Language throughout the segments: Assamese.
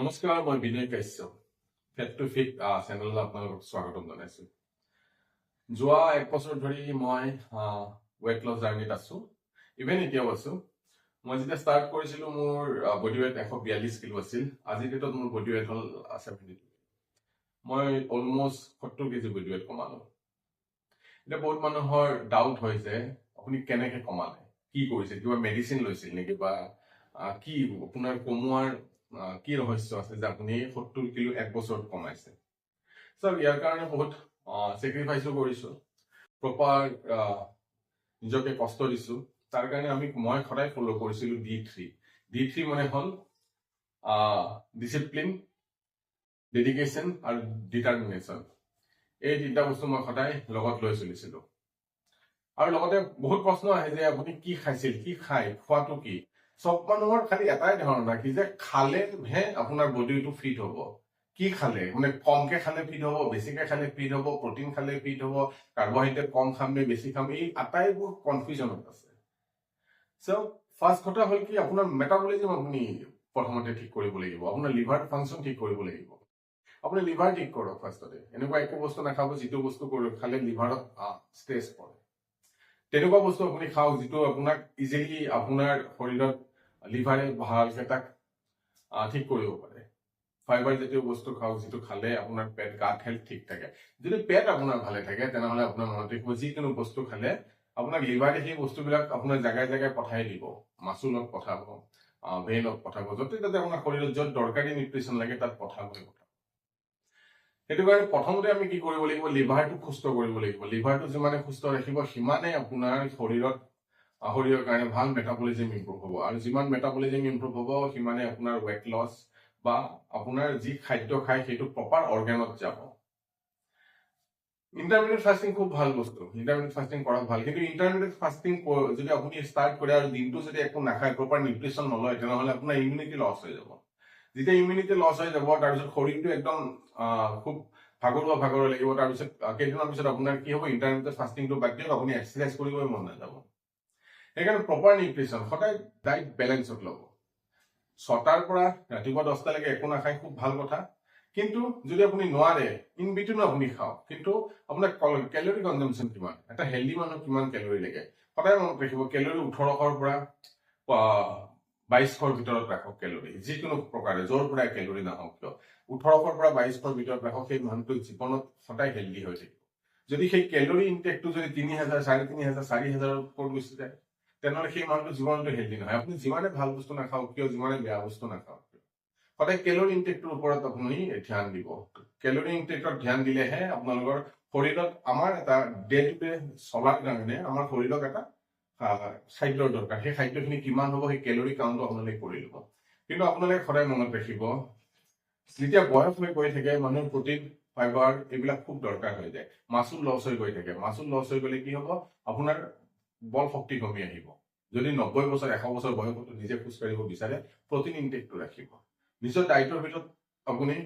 নমস্কাৰ মই Binoy Kashyap fat to fit চেনেলত আপোনালোকক স্বাগতম জনাইছো যোৱা এক বছৰ ধৰি মই ৱেট লছ জাৰ্ণিত আছো। ইভেন এতিয়াও আছো। মই যেতিয়া ষ্টাৰ্ট কৰিছিলো মোৰ বডি ৱেট এশ বিয়াল্লিছ কিলো আছিল। আজিৰ ডেটত মোৰ বডি ৱেট হ'ল ছেভেণ্টি টু মই অলমষ্ট সত্তৰ কেজি বডি ৱেট কমালো। এতিয়া বহুত মানুহৰ ডাউট হয় যে আপুনি কেনেকে কমালে? কি কৰিছে? কিবা মেডিচিন লৈছিল নেকি বা কি আপোনাৰ কমোৱাৰ কি ৰহস্য আছে যে আপুনি সত্তৰ কিলো এক বছৰত কমাইছে? চাওক ইয়াৰ কাৰণে বহুত চেক্ৰিফাইচো কৰিছো। প্ৰপাৰ নিজকে কষ্ট দিছো। তাৰ কাৰণে আমি মই সদায় ফ'ল' কৰিছিলো ডি থ্ৰী ডি থ্ৰী মানে হ'ল ডিচিপ্লিন ডেডিকেশ্যন আৰু ডিটাৰমিনেশ্যন এই তিনিটা বস্তু মই সদায় লগত লৈ চলিছিলো। আৰু লগতে বহুত প্ৰশ্ন আহে যে আপুনি কি খাইছিল কি খায় খোৱাটো কি? চব মানুহৰ খালি এটাই ধাৰণা কি যে খালেহে আপোনাৰ বডিটো ফিট হ'ব। কি খালে? মানে কমকে খালে ফিট হ'ব বেছিকে খালে ফিট হ'ব প্ৰটিন খালে ফিট হ'ব কাৰ্বহাইড্ৰেট কম খাম নে বেছি খাম এই আটাইবোৰ কনফিউজনত আছে। চ' ফাৰ্ষ্ট কথা হ'ল কি আপোনাৰ মেটাবলিজিম আপুনি প্ৰথমতে ঠিক কৰিব লাগিব। আপোনাৰ লিভাৰ ফাংচন ঠিক কৰিব লাগিব। আপুনি লিভাৰ ঠিক কৰক ফাৰ্ষ্টতে এনেকুৱা একো বস্তু নাখাব যিটো বস্তু খালে লিভাৰত ষ্ট্ৰেছ পৰে। তেনেকুৱা বস্তু আপুনি খাওক যিটো আপোনাক ইজিলি আপোনাৰ শৰীৰত লিভাৰে ভালকে তাক ঠিক কৰিব পাৰে। ফাইবাৰ জাতীয় বস্তু খাওক যিটো খালে আপোনাৰ পেট গাত হেল্থ ঠিক থাকে। যদি পেট আপোনাৰ ভালে থাকে তেনেহ'লে আপোনাৰ মনত ৰাখিব যিকোনো বস্তু খালে আপোনাক লিভাৰে সেই বস্তুবিলাক আপোনাৰ জেগাই জেগাই পঠাই দিব। মাচুলত পঠাব ভেইনত পঠাব য'তে ত'তে আপোনাৰ শৰীৰত য'ত দৰকাৰী নিউট্ৰিশ্যন লাগে তাত পঠাব পঠাব। সেইটো কাৰণে প্ৰথমতে আমি কি কৰিব লাগিব লিভাৰটো সুস্থ কৰিব লাগিব। লিভাৰটো যিমানে সুস্থ ৰাখিব সিমানে আপোনাৰ শৰীৰত শৰীৰৰ কাৰণে ভাল মেটাবলিজিম ইম্প্ৰুভ হ'ব। আৰু যিমান মেটাবলিজিম ইম্প্ৰুভ হ'ব সিমানে আপোনাৰ ৱেট লছ বা আপোনাৰ যি খাদ্য খায় সেইটো প্ৰপাৰ অৰ্গেনত যাব। ইণ্টাৰমিডিয়েট ফাষ্টিং খুব ভাল বস্তু। ইণ্টাৰমিডিয়েট ফাষ্টিং কৰা ভাল। কিন্তু ইণ্টাৰমিডিয়েট ফাষ্টিং যদি আপুনি ষ্টাৰ্ট কৰে আৰু দিনটো যদি একো নাখায় প্ৰপাৰ নিউট্ৰিশ্যন নলয় তেনেহ'লে আপোনাৰ ইমিউনিটি লছ হৈ যাব। যেতিয়া ইমিউনিটি লছ হৈ যাব তাৰপিছত শৰীৰটো একদম খুব ভাগৰুৱা ভাগৰুৱা লাগিব। তাৰপিছত আহ, কেইদিনমানৰ পিছত আপোনাৰ কি হ'ব ইণ্টাৰমিডিয়েট ফাষ্টিংটো বাদ দিয়ক আপুনি এক্সাৰচাইজ কৰিবই মন নাযাব। সেইকাৰণে প্ৰপাৰ নিউট্ৰিশ্যন সদায় ডাইট বেলেঞ্চত ল'ব। ছটাৰ পৰা ৰাতিপুৱা দহটালৈকে একো নাখায় খুব ভাল কথা। কিন্তু যদি আপুনি নোৱাৰে ইন বিটুইনো আপুনি খাওক। কিন্তু আপোনাৰ কেলৰি কনজামশ্যন কিমান? এটা হেল্ডি মানুহ কিমান কেলৰি লাগে? সদায় মনত ৰাখিব কেলৰি ওঠৰশৰ পৰা আহ, বাইশশৰ ভিতৰত ৰাখক কেলৰি যিকোনো প্ৰকাৰে য'ৰ পৰা কেলৰি নাহক কিয়। ওঠৰশৰ পৰা বাইশশৰ ভিতৰত ৰাখক সেই মানুহটো জীৱনত সদায় হেল্ডি হৈ থাকিব। যদি সেই কেলৰি ইনটেকটো যদি তিনি হাজাৰ চাৰে তিনি হাজাৰ চাৰি হাজাৰৰ ওপৰত গুচি যায় তেনেহ'লে সেই মানুহটো জীৱনটো হেল্ডি নহয়। আপুনি যিমানে ভাল বস্তু নাখাওক কিয় যিমানে বেয়া বস্তু নাখাওক? কিয় সদায় কেলৰি ইনটেকটোৰ ওপৰত আপুনি ধ্যান দিব। কেলৰি ইনটেকত ধ্যান দিলেহে আপোনালোকৰ শৰীৰত আমাৰ এটা ডে টু ডে চলাৰ কাৰণে আমাৰ শৰীৰক এটা খাদ্যৰ দৰকাৰ। সেই খাদ্যখিনি কিমান হ'ব সেই কেলৰি কাউণ্টটো আপোনালোকে কৰি ল'ব। কিন্তু আপোনালোকে সদায় মনত ৰাখিব যেতিয়া বয়স হৈ গৈ থাকে মানুহৰ প্ৰটিন ফাইবাৰ এইবিলাক খুব দৰকাৰ হৈ যায়। মাচুল লছ হৈ গৈ থাকে। মাচুল লছ হৈ গ'লে কি হ'ব? আপোনাৰ বল শক্তি কমি আহিব। যদি নব্বৈ বছৰ, এশ বছৰ বয়সতো নিজে খোজকাঢ়িব বিচাৰে, প্ৰটিন ইনটেকটো ৰাখিব। নিজৰ ডাইটৰ ভিতৰত আপুনি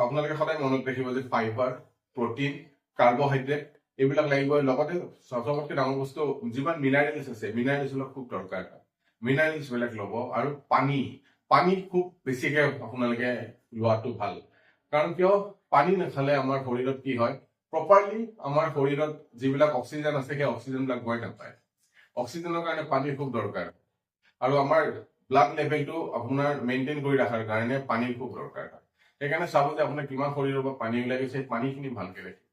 আপোনালোকে সদায় মনত ৰাখিব যে ফাইবাৰ, প্ৰটিন, কাৰ্বহাইড্ৰেট, এইবিলাক লাগিব। লগতে চবতকৈ ডাঙৰ বস্তু, যিমান মিনাৰেলছ আছে, মিনাৰেলছ বিলাক খুব দৰকাৰ। মিনাৰেলছ বিলাক ল'ব আৰু পানী। পানী খুব বেছিকে আপোনালোকে লোৱাটো ভালো। কাৰণ কিয়? পানী নাখালে আমাৰ শৰীৰত কি হয়? প্ৰপাৰলি আমাৰ শৰীৰত যিবিলাক অক্সিজেন আছে সেই অক্সিজেন বিলাক গৈ নাপায়। অক্সিজেনৰ কাৰণে পানীৰ খুব দৰকাৰ। আৰু আমাৰ ব্লাড লেভেলটো আপোনাৰ মেইনটেইন কৰি ৰখাৰ কাৰণে পানীৰ খুব দৰকাৰ। হয় সেইকাৰণে চাব যে আপোনাৰ কিমান শৰীৰৰ পৰা পানী ওলাই সেই পানীখিনি ভালকে ৰাখিব।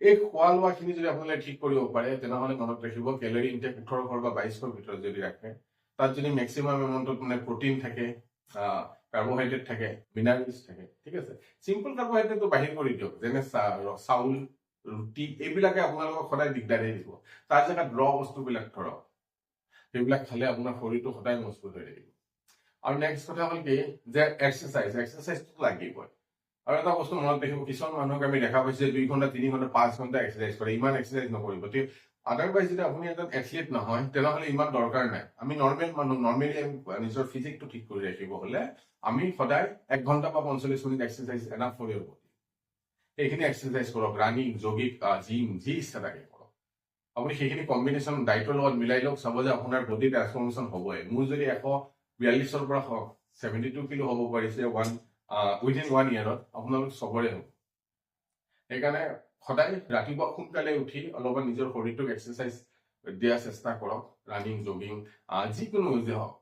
এই খোৱা লোৱাখিনি যদি আপোনালোকে ঠিক কৰিব পাৰে তেনেহ'লে মনত ৰাখিব কেলৰি ইনটেক ওঠৰশৰ বা বাইশশৰ ভিতৰত যদি ৰাখে তাত যদি মেক্সিমাম এমাউণ্টত মানে প্ৰটিন থাকে কাৰ্বহাইড্ৰেট থাকে মিনাৰেলছ থাকে ঠিক আছে? চিম্পল কাৰ্বহাইড্ৰেটটো বাহিৰ কৰি দিয়ক যেনে চাউল ৰুটি এইবিলাকে আপোনালোকক সদায় দিগদাৰী দিব। তাৰ জেগাত ৰ বস্তুবিলাক ধৰক সেইবিলাক খালে আপোনাৰ শৰীৰটো সদায় মজবুত হৈ থাকিব। আৰু নেক্সট কথা হ'ল কি যে এক্সাৰচাইজ এক্সাৰচাইজটো লাগিবই। আৰু এটা বস্তু মনত ৰাখিব কিছুমান মানুহক আমি দেখা পাইছো যে দুই ঘণ্টা তিনি ঘণ্টা পাঁচ ঘণ্টা এক্সাৰচাইজ কৰে ইমান এক্সাৰচাইজ নকৰিব। আদাৰৱাইজ যদি আপুনি এজন এথলিট নহয় তেনেহ'লে ইমান দৰকাৰ নাই। আমি নৰ্মেল মানুহ নৰ্মেলি নিজৰ ফিজিকটো ঠিক কৰি ৰাখিব হ'লে আমি সদায় এক ঘণ্টা বা পঞ্চল্লিছ minute exercise enough for your body সেইখিনি এক্সাৰচাইজ কৰক ৰানিং জগিং জিম যি ইচ্ছা থাকে কৰক। আপুনি সেইখিনি কম্বিনেশ্যন ডাইটৰ লগত মিলাই লওক চাব যে আপোনাৰ বডি ট্ৰান্সফৰ্মেশ্যন হ'বই। মোৰ যদি এশ বিয়াল্লিছৰ পৰা ছেভেণ্টি টু কিলো হ'ব পাৰিছে ওৱান উইদিন ওৱান ইয়েৰত আপোনালোক চবৰে হ'ব। সেইকাৰণে সদায় ৰাতিপুৱা সোনকালে উঠি অলপমান নিজৰ শৰীৰটোক এক্সাৰচাইজ দিয়াৰ চেষ্টা কৰক ৰানিং জগিং যিকোনো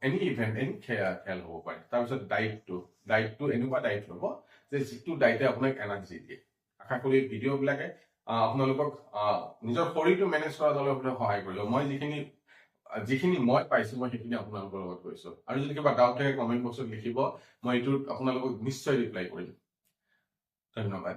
এনি ইভেণ্ট এনি খেল হ'ব পাৰে। তাৰপিছত ডাইটটো ডাইটটো এনেকুৱা ডাইট ল'ব যে যিটো ডাইটে আপোনাক এনাৰ্জি দিয়ে। আশা কৰি ভিডিঅ'বিলাকে আপোনালোকক নিজৰ শৰীৰটো মেনেজ কৰাত অলপ সহায় কৰিব। মই যিখিনি যিখিনি মই পাইছো মই সেইখিনি আপোনালোকৰ লগত কৈছো। আৰু যদি কিবা ডাউট থাকে কমেণ্ট বক্সত লিখিব মই এইটোত আপোনালোকক নিশ্চয় ৰিপ্লাই কৰিম। ধন্যবাদ।